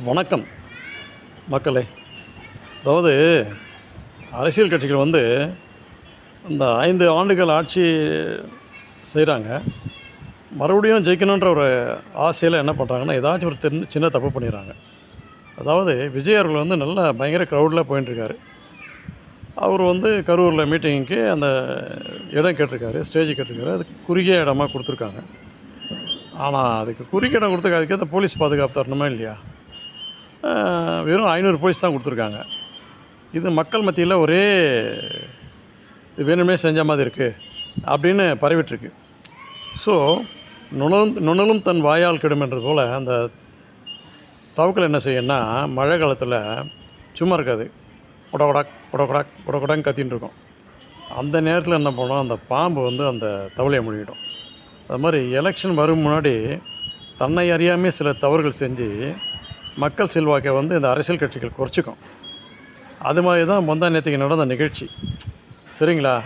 வணக்கம். மக்களே அதாவது அரசியல் கட்சிகள் வந்து இந்த ஐந்து ஆண்டுகள் ஆட்சி செய்கிறாங்க மறுபடியும் ஜெயிக்கணுன்ற ஒரு ஆசையில் என்ன பண்ணுறாங்கன்னா ஏதாச்சும் ஒரு தென் சின்ன தப்பு பண்ணிடுறாங்க. அதாவது விஜய் அவர்கள் வந்து நல்ல பயங்கர க்ரௌடில் போயிட்டுருக்காரு அவர் வந்து கரூரில் மீட்டிங்க்கு அந்த இடம் கேட்டிருக்காரு ஸ்டேஜ் கேட்டிருக்காரு. அதுக்கு குறுகிய இடமா கொடுத்துருக்காங்க. ஆனால் அதுக்கு குறுகிய இடம் கொடுத்துருக்க அதுக்கேற்ற போலீஸ் பாதுகாப்பு தரணுமா இல்லையா? வெறும் ஐநூறு போலீஸ் தான் கொடுத்துருக்காங்க. இது மக்கள் மத்தியில் ஒரே இது வேணுமே செஞ்ச மாதிரி இருக்குது அப்படின்னு பரவிட்டுருக்கு. ஸோ நுணலும் நுணலும் தன் வாயால் கெடுமென்றது போல் அந்த தவக்கல் என்ன செய்யணும்னா மழை காலத்தில் சும்மா இருக்காது. கொடகொடாக் கொடகொடாக் உடகுடாங்க கத்தின்னு இருக்கும். அந்த நேரத்தில் என்ன பண்ணோம் அந்த பாம்பு வந்து அந்த தவளையை முழுகிடும் அது மாதிரி எலெக்ஷன் வரும் முன்னாடி தன்னை அறியாமே சில தவறுகள் செஞ்சு மக்கள் செல்வாக்கை வந்து இந்த அரசியல் கட்சிகள் குறைச்சிக்கும். அது மாதிரி தான் முந்தா நேற்றுக்கு நடந்த நிகழ்ச்சி. சரிங்களா?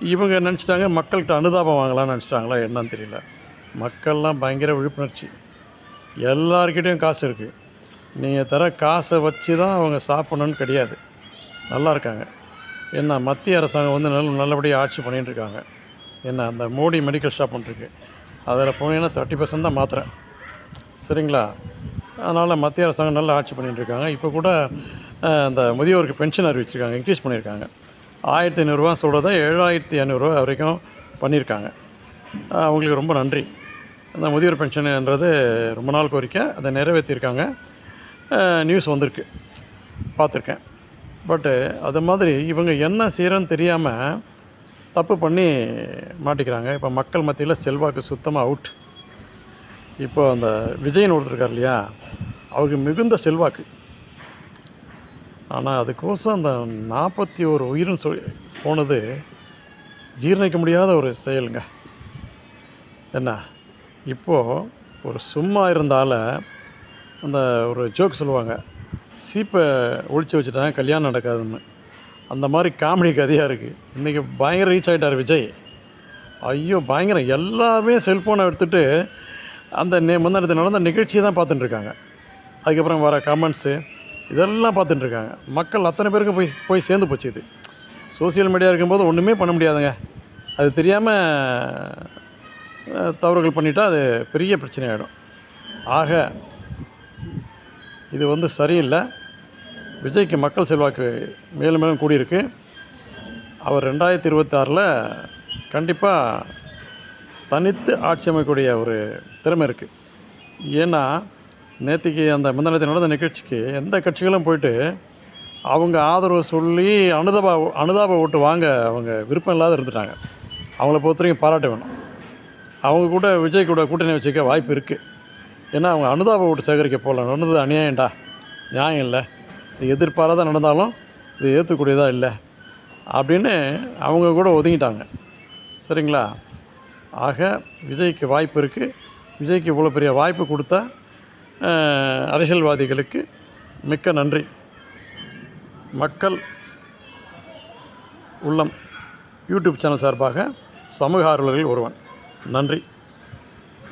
இவங்க நினச்சிட்டாங்க? மக்கள்கிட்ட அனுதாபம் வாங்கலாம்னு நினச்சிட்டாங்களா? என்னன்னு தெரியல. மக்கள்லாம் பயங்கர விழிப்புணர்ச்சி. எல்லாருக்கிட்டேயும் காசு இருக்குது நீங்கள் தர காசை வச்சு தான் அவங்க சாப்பிடணும்னு கிடையாது. நல்லா இருக்காங்க. என்ன மத்திய அரசாங்கம் வந்து நல்ல நல்லபடியாக ஆட்சி பண்ணிட்டு இருக்காங்க. என்ன அந்த மோடி மெடிக்கல் ஷாப் ஒன்று இருக்குது அதில் போனீங்கன்னா தேர்ட்டி பர்சன்ட் தான் மாத்திரை. சரிங்களா? அதனால் மத்திய அரசாங்கம் நல்லா ஆட்சி பண்ணிகிட்டு இருக்காங்க இப்போ கூட அந்த முதியோருக்கு பென்ஷன் அறிவிச்சிருக்காங்க இன்க்ரீஸ் பண்ணியிருக்காங்க ஆயிரத்தி ஐநூறுரூவா சொல்கிறத ஏழாயிரத்தி ஐநூறுரூவா வரைக்கும் பண்ணியிருக்காங்க அவங்களுக்கு ரொம்ப நன்றி. அந்த முதியோர் பென்ஷனுன்றது ரொம்ப நாள் கோரிக்கை அதை நிறைவேற்றியிருக்காங்க நியூஸ் வந்திருக்கு. பார்த்துருக்கேன். பட்டு அது மாதிரி இவங்க என்ன செய்கிறேன்னு தெரியாமல் தப்பு பண்ணி மாட்டிக்கிறாங்க. இப்போ மக்கள் மத்தியில் செல்வாக்கு சுத்தமாக அவுட். இப்போ அந்த விஜயன் ஒருத்தர் இருக்கார் இல்லையா? அவருக்கு மிகுந்த செல்வாக்கு. ஆனால் அதுக்கோசம் அந்த நாற்பத்தி ஒரு உயிரும் சொல் போனது ஜீரணிக்க முடியாத ஒரு செயலுங்க. என்ன? இப்போது ஒரு சும்மா இருந்தால் அந்த ஒரு ஜோக் சொல்லுவாங்க. சீப்பை ஒழிச்சு வச்சுட்டாங்க கல்யாணம் நடக்காதுன்னு. அந்த மாதிரி காமெடி கதையாக இருக்குது இன்றைக்கி பயங்கர ரீச் ஆகிட்டார் விஜய். ஐயோ பயங்கரம். எல்லாருமே செல்ஃபோனை எடுத்துகிட்டு அந்த நே முன்னாடி நடந்த நிகழ்ச்சியை தான் பார்த்துட்டுருக்காங்க. அதுக்கப்புறம் வர கமெண்ட்ஸு இதெல்லாம் பார்த்துட்டுருக்காங்க. மக்கள் அத்தனை பேருக்கும் போய் போய் சேர்ந்து போச்சு இது. சோஷியல் மீடியா இருக்கும்போது ஒன்றுமே பண்ண முடியாதுங்க. அது தெரியாமல் தவறுகள் பண்ணிட்டால் அது பெரிய பிரச்சனை ஆகிடும் ஆக இது வந்து சரியில்லை. விஜய்க்கு மக்கள் செல்வாக்கு மேலும் மேலும் கூடியிருக்கு. அவர் ரெண்டாயிரத்தி இருபத்தாறில் கண்டிப்பாக தனித்து ஆட்சி அமைக்கக்கூடிய ஒரு திறமை இருக்குது ஏன்னா நேற்றுக்கு அந்த முந்தானத்தை நடந்த நிகழ்ச்சிக்கு எந்த கட்சிகளும் போயிட்டு அவங்க ஆதரவு சொல்லி அனுதாப அனுதாப ஓட்டு வாங்க அவங்க விருப்பம் இல்லாத இருந்துட்டாங்க. அவங்கள பொறுத்த வரைக்கும் பாராட்ட வேணும். அவங்க கூட விஜய் கூட கூட்டணி வச்சுக்க வாய்ப்பு இருக்குது ஏன்னா அவங்க அனுதாப ஓட்டு சேகரிக்க போகல நடந்தது அநியாயம்டா. நியாயம் இல்லை. இது எதிர்பாராத நடந்தாலும் இது ஏற்றுக்கூடியதாக இல்லை. அப்படின்னு அவங்க கூட ஒதுங்கிட்டாங்க. சரிங்களா? ஆக விஜய்க்கு வாய்ப்பு இருக்குது விஜய்க்கு இவ்வளோ பெரிய வாய்ப்பு கொடுத்த அரசியல்வாதிகளுக்கு மிக்க நன்றி. மக்கள் உள்ளம் யூடியூப் சேனல் சார்பாக சமூக ஆர்வலர்கள் ஒருவன். நன்றி.